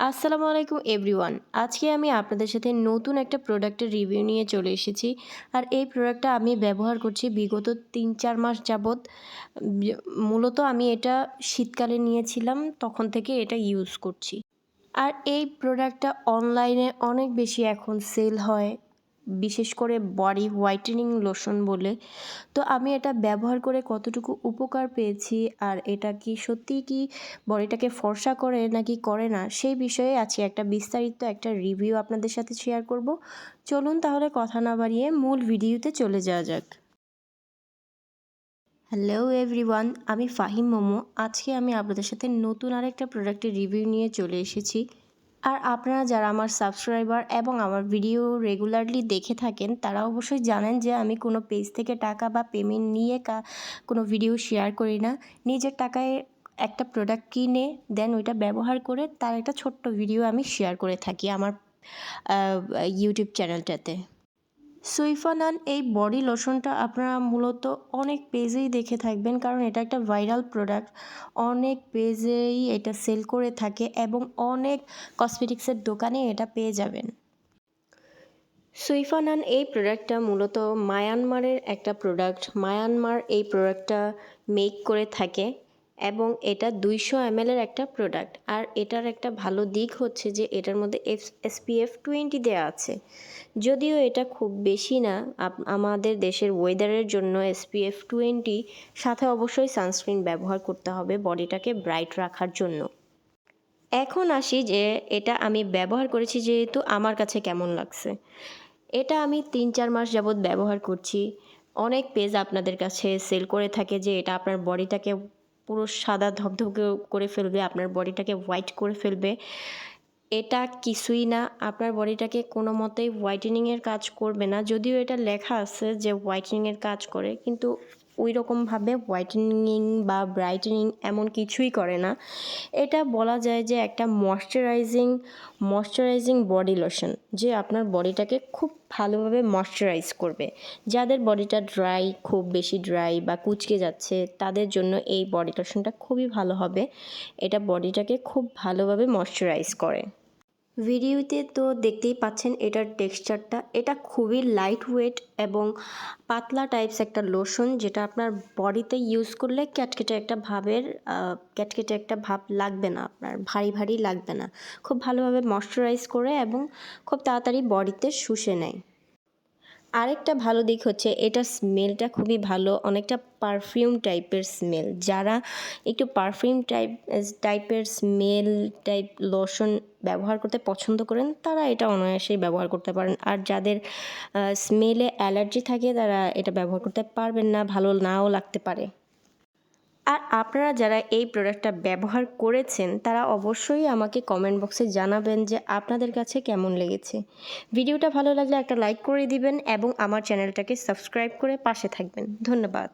আসসালামু আলাইকুম এভরিওয়ান। আজকে আমি আপনাদের সাথে নতুন একটা প্রোডাক্টের রিভিউ নিয়ে চলে এসেছি। আর এই প্রোডাক্টটা আমি ব্যবহার করছি বিগত তিন চার মাস যাবৎ। মূলত আমি এটা শীতকালে নিয়েছিলাম, তখন থেকে এটা ইউজ করছি। আর এই প্রোডাক্টটা অনলাইনে অনেক বেশি এখন সেল হয়। বিশেষ করে বডি হোয়াইটেনিং লোশন বলে। তো আমি এটা ব্যবহার করে কতটুকু উপকার পেয়েছি আর এটা কি সত্যি কি বডিটাকে ফর্সা করে নাকি করে না, সেই বিষয়ে আছে একটা বিস্তারিত একটা রিভিউ আপনাদের সাথে শেয়ার করব। চলুন তাহলে কথা না বাড়িয়ে মূল ভিডিওতে চলে যাওয়া যাক। হ্যালো এভরিওয়ান আমি ফাহিম মোমো। আজকে আমি আপনাদের সাথে নতুন আরেকটা প্রোডাক্টের রিভিউ নিয়ে চলে এসেছি। আর আপনারা যারা আমার সাবস্ক্রাইবার এবং আমার ভিডিও রেগুলারলি দেখে থাকেন, তারা অবশ্যই জানেন যে আমি কোনো পেজ থেকে টাকা বা পেমেন্ট নিয়ে কা, কোনো ভিডিও শেয়ার করি না। নিজের টাকায় একটা প্রোডাক্ট কিনে দেন ওইটা ব্যবহার করে তার একটা ছোট্ট ভিডিও আমি শেয়ার করে থাকি আমার ইউটিউব চ্যানেলটাতে সুইফানান এই বডি লোশনটা আপনারা মূলত অনেক পেজেই দেখে থাকবেন, কারণ এটা একটা ভাইরাল প্রোডাক্ট। অনেক পেজেই এটা সেল করে থাকে এবং অনেক কসমেটিক্সের দোকানে এটা পেয়ে যাবেন। সুইফানান এই প্রোডাক্টটা মূলত মায়ানমারের একটা প্রোডাক্ট। মায়ানমার এই প্রোডাক্টটা মেক করে থাকে। এবং এটা দুইশো এমএলের একটা প্রোডাক্ট আর এটার একটা ভালো দিক হচ্ছে যে এটার মধ্যে এফ এসপিএফ টোয়েন্টি দেওয়া আছে। যদিও এটা খুব বেশি না আমাদের দেশের ওয়েদারের জন্য এসপিএফ টোয়েন্টি সাথে অবশ্যই সানস্ক্রিন ব্যবহার করতে হবে, বডিটাকে ব্রাইট রাখার জন্য। এখন আসি যে এটা আমি ব্যবহার করেছি যেহেতু আমার কাছে কেমন লাগছে। এটা আমি তিন চার মাস যাবৎ ব্যবহার করছি। অনেক পেজ আপনাদের কাছে সেল করে থাকে যে এটা আপনার বডিটাকে পুরো সাদা ধবধবে করে ফেলবে, আপনার বডিটাকে হোয়াইট করে ফেলবে। এটা কিছুই না, আপনার বডিটাকে কোনো মতেই হোয়াইটেনিংয়ের কাজ করবে না। যদিও এটা লেখা আছে যে হোয়াইটেনিংয়ের কাজ করে, কিন্তু ওই রকমভাবে হোয়াইটেনিং বা ব্রাইটেনিং এমন কিছুই করে না। এটা বলা যায় যে একটা ময়শ্চারাইজিং ময়শ্চারাইজিং বডি লোশন যে আপনার বডিটাকে খুব ভালোভাবে ময়শ্চারাইজ করবে। যাদের বডিটা ড্রাই খুব বেশি ড্রাই বা কুচকে যাচ্ছে, তাদের জন্য এই বডি লোশনটা খুবই ভালো হবে। এটা বডিটাকে খুব ভালোভাবে ময়শ্চারাইজ করে। ভিডিওতে তো দেখতেই পাচ্ছেন এটার টেক্সচারটা। এটা খুবই লাইট ওয়েট এবং পাতলা টাইপস একটা লোশন যেটা আপনার বডিতে ইউজ করলে ক্যাটকেটে একটা ভাবের ক্যাটকেটে একটা ভাব লাগবে না আপনার, ভারী ভারী লাগবে না। খুব ভালোভাবে ময়শ্চারাইজ করে এবং খুব তাড়াতাড়ি বডিতে শুষে নেয়। আরেকটা ভালো দিক হচ্ছে এটা স্মেলটা খুবই ভালো, অনেকটা পারফিউম টাইপের স্মেল যারা একটু পারফিউম টাইপ টাইপের স্মেল টাইপ লোশন ব্যবহার করতে পছন্দ করেন, তারা এটা অনায়াসেই ব্যবহার করতে পারেন। আর যাদের স্মেলে অ্যালার্জি থাকে, তারা এটা ব্যবহার করতে পারবেন না, ভালো নাও লাগতে পারে। আর আপনারা যারা এই প্রোডাক্টটা ব্যবহার করেছেন, তারা অবশ্যই আমাকে কমেন্ট বক্সে জানাবেন যে আপনাদের কাছে কেমন লেগেছে। ভিডিওটা ভালো লাগলে একটা লাইক করে দিবেন এবং আমার চ্যানেলটাকে সাবস্ক্রাইব করে পাশে থাকবেন। ধন্যবাদ।